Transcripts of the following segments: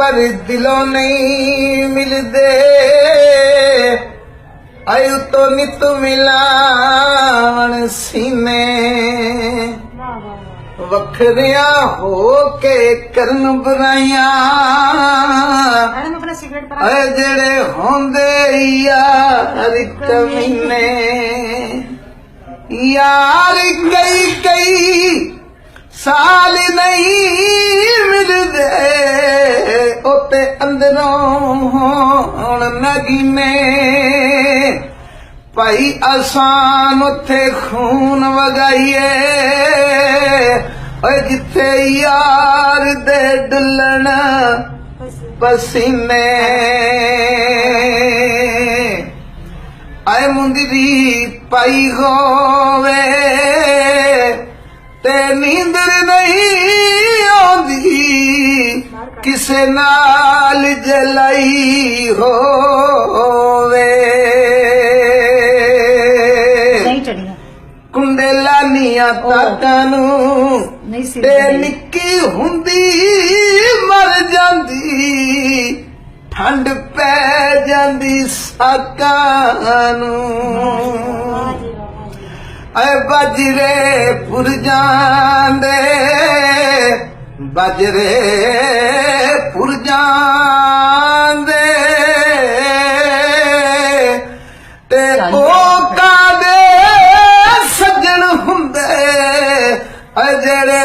ਪਰ ਦਿਲੋਂ ਨਹੀਂ ਮਿਲਦੇ। ਆਇ ਤੋ ਨਿਤ ਮਿਲਾਵਣ ਸੀਨੇ। ਵੱਖਰਿਆਂ ਹੋ ਕੇ ਕਰਨ ਬੁਰਾਈਆਂ। ਐ ਜਿਹੜੇ ਹੁੰਦੇ ਯਾਰ ਕਮੀਨੇ ਯਾਰ ਕਈ ਕਈ ਸਾਲ ਨਹੀਂ ਉਤੇ ਅੰਦਰੋਂ ਹੁਣ ਨਗੀਨੇ ਭਾਈ ਆਸਾਨ ਉੱਥੇ ਖੂਨ ਵਗਾਈਏ। ਓਏ, ਜਿੱਥੇ ਯਾਰ ਦੇ ਡੁੱਲਣ ਪਸੀਨੇ ਆਏ ਮੁੰਦਰੀ ਪਾਈ ਹੋਵੇ, ਤੇ ਨੀਂਦਰ ਕਿਸੇ ਨਾਲ ਜਲਾਈ ਹੋਵੇ। ਨਹੀਂ ਚੜੀਆਂ ਤਾਕਾਂ ਨੂੰ ਨਹੀਂ ਤੇ ਨਿੱਕੀ ਹੁੰਦੀ ਮਰ ਜਾਂਦੀ ਠੰਡ ਪੈ ਜਾਂਦੀ ਸਾਕਾਂ ਨੂੰ। ਐ ਬਜਰੇ ਪੁਰਜਾਂ ਦੇ ਬਜਰੇ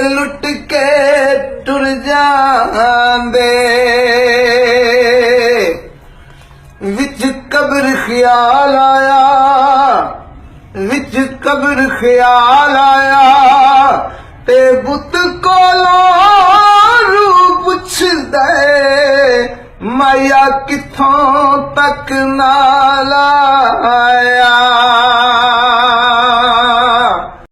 ਲੁੱਟ ਕੇ ਟੁਰ ਜਾਂਦੇ। ਵਿੱਚ ਕਬਰ ਖਿਆਲ ਆਇਆ, ਵਿੱਚ ਕਬਰ ਖਿਆਲ ਆਇਆ, ਤੇ ਬੁੱਤ ਕੋਲੋਂ ਰੂ ਪੁੱਛਦਾ ਏ, ਮਾਇਆ ਕਿੱਥੋਂ ਤੱਕ ਨਾਲ ਆਇਆ।